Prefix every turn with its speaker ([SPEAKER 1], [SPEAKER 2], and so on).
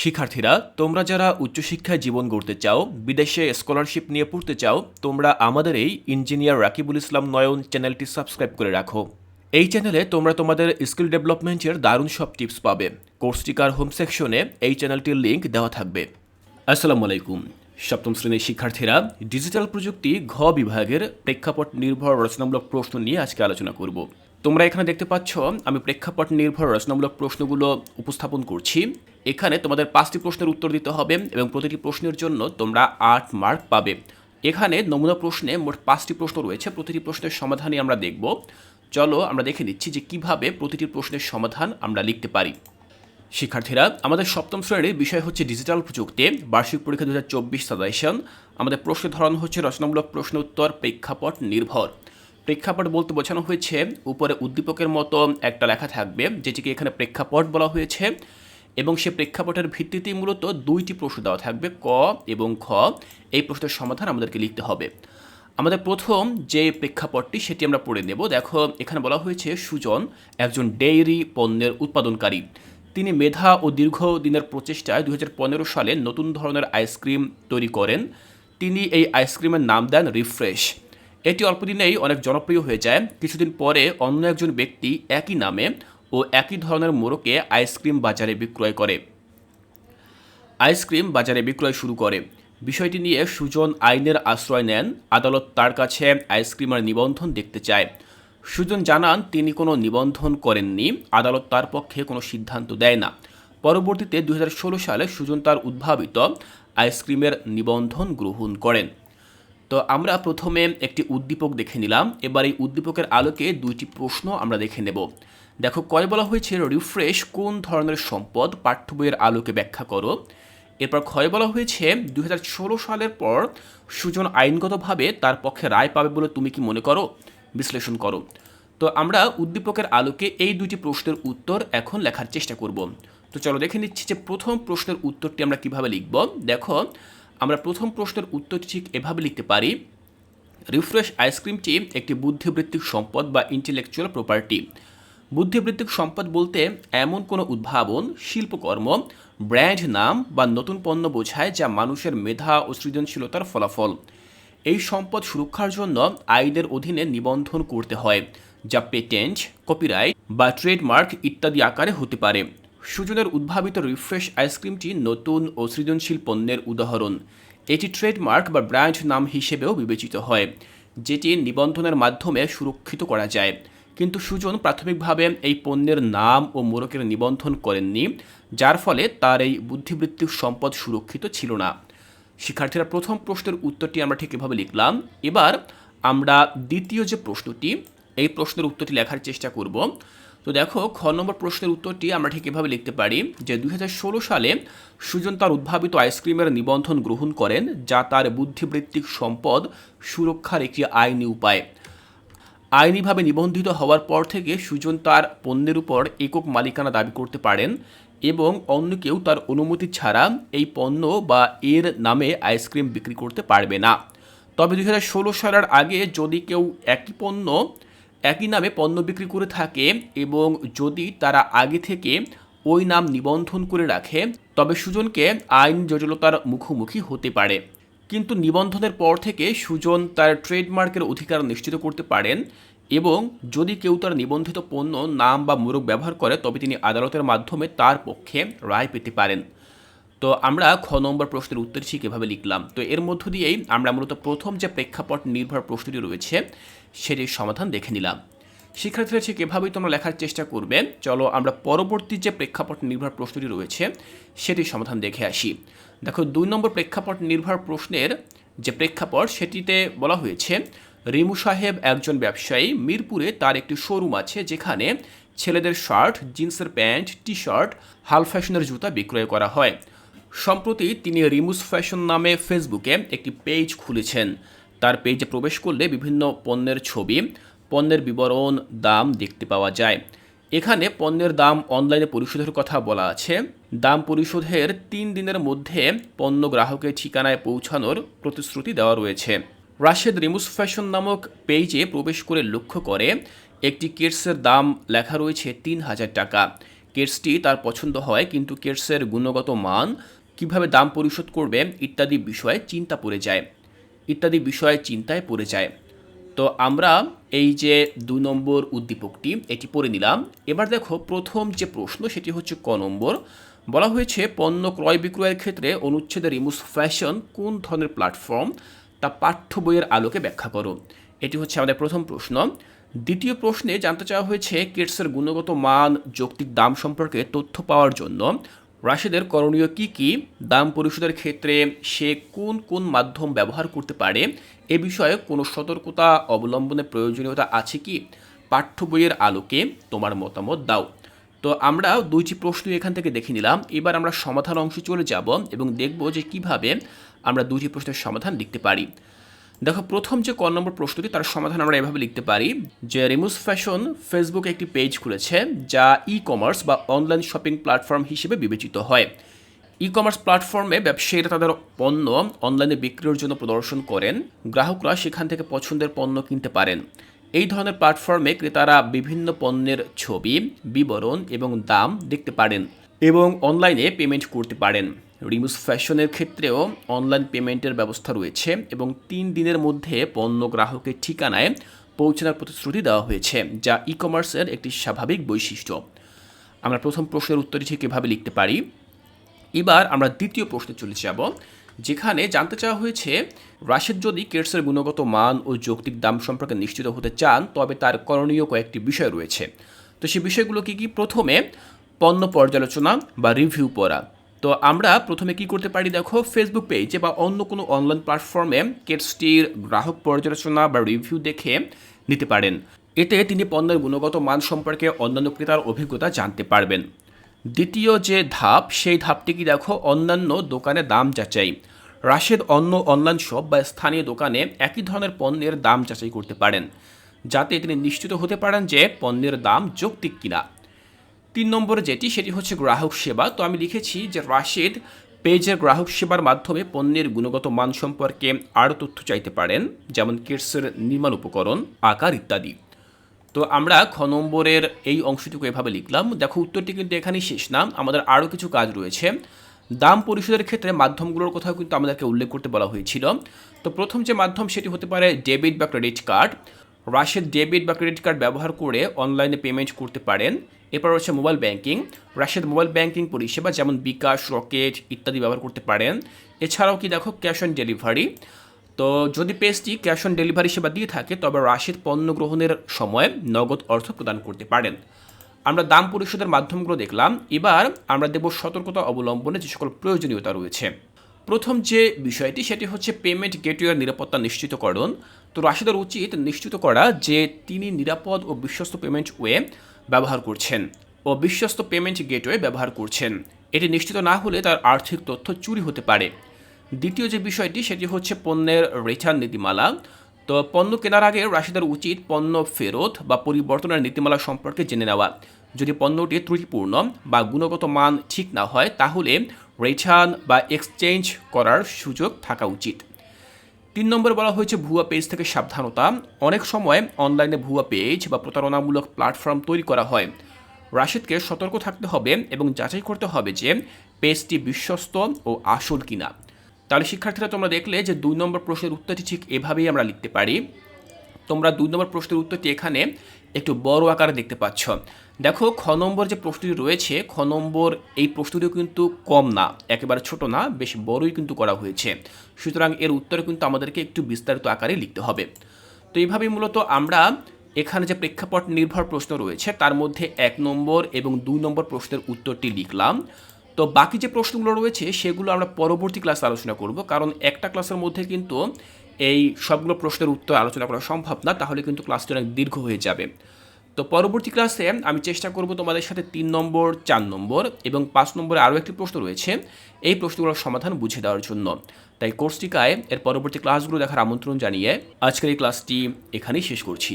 [SPEAKER 1] শিক্ষার্থীরা, তোমরা যারা উচ্চশিক্ষায় জীবন গড়তে চাও, বিদেশে স্কলারশিপ নিয়ে পড়তে চাও, তোমরা আমাদের এই ইঞ্জিনিয়ার রাকিবুল ইসলাম নয়ন চ্যানেলটি সাবস্ক্রাইব করে রাখো। এই চ্যানেলে তোমরা তোমাদের স্কিল ডেভেলপমেন্টের দারুণ সব টিপস পাবে। কোর্সটিকার হোম সেকশনে এই চ্যানেলটির লিঙ্ক দেওয়া থাকবে। আসসালামু আলাইকুম। সপ্তম শ্রেণির শিক্ষার্থীরা ডিজিটাল প্রযুক্তি ঘ বিভাগের প্রেক্ষাপট নির্ভর রচনামূলক প্রশ্ন নিয়ে আজকে আলোচনা করব। তোমরা এখানে দেখতে পাচ্ছ, আমি প্রেক্ষাপট নির্ভর রচনামূলক প্রশ্নগুলো উপস্থাপন করছি। এখানে তোমাদের পাঁচটি প্রশ্নের উত্তর দিতে হবে এবং প্রতিটি প্রশ্নের জন্য তোমরা আট মার্ক পাবে। এখানে নমুনা প্রশ্নে মোট পাঁচটি প্রশ্ন রয়েছে, প্রতিটি প্রশ্নের সমাধানই আমরা দেখব। চলো আমরা দেখে নিচ্ছি যে কীভাবে প্রতিটি প্রশ্নের সমাধান আমরা লিখতে পারি। শিক্ষার্থীরা, আমাদের সপ্তম শ্রেণির বিষয় হচ্ছে ডিজিটাল প্রযুক্তি, বার্ষিক পরীক্ষা দু হাজার চব্বিশ সাজেশন। আমাদের প্রশ্নের ধরন হচ্ছে রচনামূলক প্রশ্ন উত্তর প্রেক্ষাপট নির্ভর। প্রেক্ষাপট বলতে বোঝানো হয়েছে, উপরে উদ্দীপকের মতো একটা লেখা থাকবে, যেটিকে এখানে প্রেক্ষাপট বলা হয়েছে, এবং সে প্রেক্ষাপটের ভিত্তিতে মূলত দুইটি প্রশ্ন দেওয়া থাকবে, ক এবং খ। এই প্রশ্নের সমাধান আমাদেরকে লিখতে হবে। আমাদের প্রথম যে প্রেক্ষাপটটি, সেটি আমরা পড়ে নেব। দেখো, এখানে বলা হয়েছে, সুজন একজন ডেইরি পণ্যের উৎপাদনকারী। তিনি মেধা ও দীর্ঘদিনের প্রচেষ্টায় দু হাজার পনেরো সালে নতুন ধরনের আইসক্রিম তৈরি করেন। তিনি এই আইসক্রিমের নাম দেন রিফ্রেশ। এটি অল্পদিনেই অনেক জনপ্রিয় হয়ে যায়। কিছুদিন পরে অন্য একজন ব্যক্তি একই নামে ও একই ধরনের মোড়কে আইসক্রিম বাজারে বিক্রয় করে। আইসক্রিম বাজারে বিক্রয় শুরু করে। বিষয়টি নিয়ে সুজন আইনের আশ্রয় নেন। আদালত তার কাছে আইসক্রিমের নিবন্ধন দেখতে চায়। সুজন জানান, তিনি কোনো নিবন্ধন করেননি। আদালত তার পক্ষে কোনো সিদ্ধান্ত দেয় না। পরবর্তীতে দু হাজার ষোলো সালে সুজন তার উদ্ভাবিত আইসক্রিমের নিবন্ধন গ্রহণ করেন। তো আমরা প্রথমে একটি উদ্দীপক দেখে নিলাম। এবার এই উদ্দীপকের আলোকে দুইটি প্রশ্ন আমরা দেখে নেব। দেখো, কয় বলা হয়েছে, রিফ্রেশ কোন ধরনের সম্পদ পাঠ্য বইয়ের আলোকে ব্যাখ্যা করো? এরপর ক্ষয় বলা হয়েছে, দুই হাজার ষোলো সালের পর সুজন আইনগতভাবে তার পক্ষে রায় পাবে বলে তুমি কি মনে করো? বিশ্লেষণ করো। তো আমরা উদ্দীপকের আলোকে এই দুটি প্রশ্নের উত্তর এখন লেখার চেষ্টা করব। তো চলো দেখে নিচ্ছি যে প্রথম প্রশ্নের উত্তরটি আমরা কীভাবে লিখব। দেখো আমরা প্রথম প্রশ্নের উত্তরটি ঠিক এভাবে লিখতে পারি, রিফ্রেশ আইসক্রিমটি একটি বুদ্ধিবৃত্তিক সম্পদ বা ইন্টেলেকচুয়াল প্রপার্টি বুদ্ধিবৃত্তিক সম্পদ বলতে এমন কোনো উদ্ভাবন, শিল্পকর্ম, ব্র্যান্ড নাম বা নতুন পণ্য বোঝায় যা মানুষের মেধা ও সৃজনশীলতার ফলাফল। এই সম্পদ সুরক্ষার জন্য আইনের অধীনে নিবন্ধন করতে হয়, যা পেটেন্ট, কপিরাইট বা ট্রেডমার্ক ইত্যাদি আকারে হতে পারে। সুজনের উদ্ভাবিত রিফ্রেশ আইসক্রিমটি নতুন ও সৃজনশীল পণ্যের উদাহরণ। এটি ট্রেডমার্ক বা ব্র্যান্ড নাম হিসেবেও বিবেচিত হয়, যেটি নিবন্ধনের মাধ্যমে সুরক্ষিত করা যায়। কিন্তু সুজন প্রাথমিকভাবে এই পণ্যের নাম ও মোড়কের নিবন্ধন করেননি, যার ফলে তার এই বুদ্ধিবৃত্তিক সম্পদ সুরক্ষিত ছিল না। শিক্ষার্থীরা প্রথম প্রশ্নের উত্তরটি আমরা ঠিক এভাবে লিখলাম। এবার আমরা দ্বিতীয় যে প্রশ্নটি, এই প্রশ্নের উত্তরটি লেখার চেষ্টা করব। তো দেখো, খ নম্বর প্রশ্নের উত্তরটি আমরা ঠিক এভাবে লিখতে পারি যে, দুই হাজার ষোলো সালে সুজন তার উদ্ভাবিত আইসক্রিমের নিবন্ধন গ্রহণ করেন, যা তার বুদ্ধিবৃত্তিক সম্পদ সুরক্ষার একটি আইনি উপায়। আইনিভাবে নিবন্ধিত হওয়ার পর থেকে সুজন তার পণ্যের উপর একক মালিকানা দাবি করতে পারেন এবং অন্য কেউ তার অনুমতি ছাড়া এই পণ্য বা এর নামে আইসক্রিম বিক্রি করতে পারবে না। তবে দু হাজার ষোলো সালের আগে যদি কেউ একই পণ্য একই নামে পণ্য বিক্রি করে থাকে এবং যদি তারা আগে থেকে ওই নাম নিবন্ধন করে রাখে, তবে সুজনকে আইন জটিলতার মুখোমুখি হতে পারে। কিন্তু নিবন্ধনের পর থেকে সুজন তার ট্রেডমার্কের অধিকার নিশ্চিত করতে পারেন এবং যদি কেউ তার নিবন্ধিত পণ্য, নাম বা মোড়ক ব্যবহার করে, তবে তিনি আদালতের মাধ্যমে তার পক্ষে রায় পেতে পারেন। তো আমরা খ নম্বর প্রশ্নের উত্তর ঠিক এভাবে লিখলাম। তো এর মধ্য দিয়েই আমরা মূলত প্রথম যে প্রেক্ষাপট নির্ভর প্রশ্নটি রয়েছে সেটির সমাধান দেখে নিলাম। শিক্ষার্থীরা ঠিক এভাবেই তোমরা লেখার চেষ্টা করবে। চলো আমরা পরবর্তী যে প্রেক্ষাপট নির্ভর প্রশ্নটি রয়েছে, সেটির সমাধান দেখে আসি। দেখো, দুই নম্বর প্রেক্ষাপট নির্ভর প্রশ্নের যে প্রেক্ষাপট, সেটিতে বলা হয়েছে, রিমু সাহেব একজন ব্যবসায়ী, মিরপুরে তার একটি শোরুম আছে যেখানে ছেলেদের শার্ট, জিন্সের প্যান্ট টি শার্ট হাল ফ্যাশনের জুতা বিক্রয় করা হয়। সম্প্রতি তিনি রিমুস ফ্যাশন নামে ফেসবুকে একটি পেজ খুলেছেন। তার পেজে প্রবেশ করলে বিভিন্ন পণ্যের ছবি, পণ্যের বিবরণ, দাম দেখতে পাওয়া যায়। এখানে পণ্যের দাম অনলাইনে পরিশোধের কথা বলা আছে। দাম পরিশোধের তিন দিনের মধ্যে পণ্য গ্রাহকের ঠিকানায় পৌঁছানোর প্রতিশ্রুতি দেওয়া রয়েছে। রাশেদ রিমুস ফ্যাশন নামক পেজে প্রবেশ করে লক্ষ্য করে, একটি কেটসের দাম লেখা রয়েছে তিন হাজার টাকা। কেটসটি তার পছন্দ হয়, কিন্তু কেটসের গুণগত মান, কীভাবে দাম পরিশোধ করবে ইত্যাদি বিষয়ে চিন্তা পড়ে যায়। ইত্যাদি বিষয়ে চিন্তায় পড়ে যায়। তো আমরা এই যে দুই নম্বর উদ্দীপকটি, এটি পড়ে নিলাম। এবার দেখো, প্রথম যে প্রশ্ন, সেটি হচ্ছে ক নম্বর। বলা হয়েছে, পণ্য ক্রয় বিক্রয়ের ক্ষেত্রে অনুচ্ছেদের রিমুস ফ্যাশন কোন ধরনের প্ল্যাটফর্ম? তা পাঠ্য বইয়ের আলোকে ব্যাখ্যা করো। এটি হচ্ছে আমাদের প্রথম প্রশ্ন। দ্বিতীয় প্রশ্নে জানতে চাওয়া হয়েছে, কিটসের গুণগত মান, যৌক্তিক দাম সম্পর্কে তথ্য পাওয়ার জন্য রাশেদের করণীয় কি কি? দাম পরিশোধের ক্ষেত্রে সে কোন কোন মাধ্যম ব্যবহার করতে পারে? এ বিষয়ে কোনো সতর্কতা অবলম্বনের প্রয়োজনীয়তা আছে কি? পাঠ্য বইয়ের আলোকে তোমার মতামত দাও। তো আমরা দুইটি প্রশ্ন এখান থেকে দেখে নিলাম। এবার আমরা সমাধান অংশে চলে যাব এবং দেখব যে কীভাবে আমরা দুইটি প্রশ্নের সমাধান লিখতে পারি। দেখো, প্রথম যে ক নম্বর প্রশ্নটি, তার সমাধান আমরা এভাবে লিখতে পারি। যে রিমুস ফ্যাশন ফেসবুকে একটি পেজ খুলেছে, যা ই কমার্স বা অনলাইন শপিং প্ল্যাটফর্ম হিসেবে বিবেচিত হয়। ই কমার্স প্ল্যাটফর্মে ব্যবসায়ীরা তাদের পণ্য অনলাইনে বিক্রির জন্য প্রদর্শন করেন। গ্রাহকরা সেখান থেকে পছন্দের পণ্য কিনতে পারেন। এই ধরনের প্ল্যাটফর্মে ক্রেতারা বিভিন্ন পণ্যের ছবি, বিবরণ এবং দাম দেখতে পারেন এবং অনলাইনে পেমেন্ট করতে পারেন। রিমুস ফ্যাশনের ক্ষেত্রেও অনলাইন পেমেন্টের ব্যবস্থা রয়েছে এবং তিন দিনের মধ্যে পণ্য গ্রাহকের ঠিকানায় পৌঁছানোর প্রতিশ্রুতি দেওয়া হয়েছে, যা ই কমার্সের একটি স্বাভাবিক বৈশিষ্ট্য। আমরা প্রথম প্রশ্নের উত্তরটি ঠিক কীভাবে লিখতে পারি। এবার আমরা দ্বিতীয় প্রশ্নে চলে যাব, যেখানে জানতে চাওয়া হয়েছে, রাশেদ যদি কেটসের গুণগত মান ও যৌক্তিক দাম সম্পর্কে নিশ্চিত হতে চান, তবে তার করণীয় কয়েকটি বিষয় রয়েছে। তো সেই বিষয়গুলো কি কি প্রথমে পণ্য পর্যালোচনা বা রিভিউ পড়া তো আমরা প্রথমে কি করতে পারি দেখো ফেসবুক পেজে বা অন্য কোনো অনলাইন প্ল্যাটফর্মে কেটসটির গ্রাহক পর্যালোচনা বা রিভিউ দেখে নিতে পারেন। এতে তিনি পণ্যের গুণগত মান সম্পর্কে অন্যান্য ক্রেতার অভিজ্ঞতা জানতে পারবেন। দ্বিতীয় যে ধাপ, সেই ধাপটি কি দেখো, অন্যান্য দোকানে দাম যাচাই। রাশেদ অন্য অনলাইন শপ বা স্থানীয় দোকানে একই ধরনের পণ্যের দাম যাচাই করতে পারেন, যাতে তিনি নিশ্চিত হতে পারেন যে পণ্যের দাম যৌক্তিক কিনা। তিন নম্বরে যেটি, সেটি হচ্ছে গ্রাহক সেবা। তো আমি লিখেছি যে রাশেদ পেজের গ্রাহক সেবার মাধ্যমে পণ্যের গুণগত মান সম্পর্কে আরও তথ্য চাইতে পারেন, যেমন কিটসের নির্মাণ উপকরণ, আকার ইত্যাদি। তো আমরা খ নম্বরের এই অংশটুকু এভাবে লিখলাম। দেখো, উত্তরটি কিন্তু এখানেই শেষ না, আমাদের আরও কিছু কাজ রয়েছে। দাম পরিশোধের ক্ষেত্রে মাধ্যমগুলোর কথাও কিন্তু আমাদেরকে উল্লেখ করতে বলা হয়েছিল। তো প্রথম যে মাধ্যম, সেটি হতে পারে ডেবিট বা ক্রেডিট কার্ড। রাশের ডেবিট বা ক্রেডিট কার্ড ব্যবহার করে অনলাইনে পেমেন্ট করতে পারেন। এরপর রয়েছে মোবাইল ব্যাংকিং রাশের মোবাইল ব্যাংকিং পরিষেবা যেমন বিকাশ, রকেট ইত্যাদি ব্যবহার করতে পারেন। এছাড়াও কি দেখো ক্যাশ অন ডেলিভারি তো যদি পেজটি ক্যাশ অন ডেলিভারি সেবা দিয়ে থাকে, তবে রাশিদ পণ্য গ্রহণের সময় নগদ অর্থ প্রদান করতে পারেন। আমরা দাম পরিশোধের মাধ্যমগুলো দেখলাম। এবার আমরা দেব সতর্কতা অবলম্বনে যে সকল প্রয়োজনীয়তা রয়েছে। প্রথম যে বিষয়টি, সেটি হচ্ছে পেমেন্ট গেটওয়ের নিরাপত্তা নিশ্চিতকরণ। তো রাশিদের উচিত নিশ্চিত করা যে তিনি নিরাপদ ও বিশ্বস্ত পেমেন্ট ওয়ে ব্যবহার করছেন ও বিশ্বস্ত পেমেন্ট গেটওয়ে ব্যবহার করছেন। এটি নিশ্চিত না হলে তার আর্থিক তথ্য চুরি হতে পারে। দ্বিতীয় যে বিষয়টি, সেটি হচ্ছে পণ্যের রিটার্ন নীতিমালা। তো পণ্য কেনার আগে রাশিদার উচিত পণ্য ফেরত বা পরিবর্তনের নীতিমালা সম্পর্কে জেনে নেওয়া। যদি পণ্যটি ত্রুটিপূর্ণ বা গুণগত মান ঠিক না হয়, তাহলে রিটার্ন বা এক্সচেঞ্জ করার সুযোগ থাকা উচিত। তিন নম্বর বলা হয়েছে ভুয়া পেজ থেকে সাবধানতা। অনেক সময় অনলাইনে ভুয়া পেজ বা প্রতারণামূলক প্ল্যাটফর্ম তৈরি করা হয়। রাশিদকে সতর্ক থাকতে হবে এবং যাচাই করতে হবে যে পেজটি বিশ্বস্ত ও আসল কিনা। তাহলে শিক্ষার্থীরা তোমরা দেখলে যে দুই নম্বর প্রশ্নের উত্তরটি ঠিক এভাবেই আমরা লিখতে পারি। তোমরা দুই নম্বর প্রশ্নের উত্তরটি এখানে একটু বড় আকারে দেখতে পাচ্ছ। দেখো, খ নম্বর যে প্রশ্নটি রয়েছে, খ নম্বর এই প্রশ্নটিও কিন্তু কম না, একেবারে ছোট না, বেশ বড়ই কিন্তু করা হয়েছে। সুতরাং এর উত্তরে কিন্তু আমাদেরকে একটু বিস্তারিত আকারে লিখতে হবে। তো এইভাবেই মূলত আমরা এখানে যে প্রেক্ষাপট নির্ভর প্রশ্ন রয়েছে, তার মধ্যে এক নম্বর এবং দুই নম্বর প্রশ্নের উত্তরটি লিখলাম। তো বাকি যে প্রশ্নগুলো রয়েছে, সেগুলো আমরা পরবর্তী ক্লাসে আলোচনা করব, কারণ একটা ক্লাসের মধ্যে কিন্তু এই সবগুলো প্রশ্নের উত্তর আলোচনা করা সম্ভব না, তাহলে কিন্তু ক্লাসটি অনেক দীর্ঘ হয়ে যাবে। তো পরবর্তী ক্লাসে আমি চেষ্টা করব তোমাদের সাথে তিন নম্বর, চার নম্বর এবং পাঁচ নম্বরে আরও একটি প্রশ্ন রয়েছে। এই প্রশ্নগুলোর সমাধান বুঝে দেওয়ার জন্য। তাই কোর্সটিকায় এর পরবর্তী ক্লাসগুলো দেখার আমন্ত্রণ জানিয়ে আজকের এই ক্লাসটি এখানেই শেষ করছি।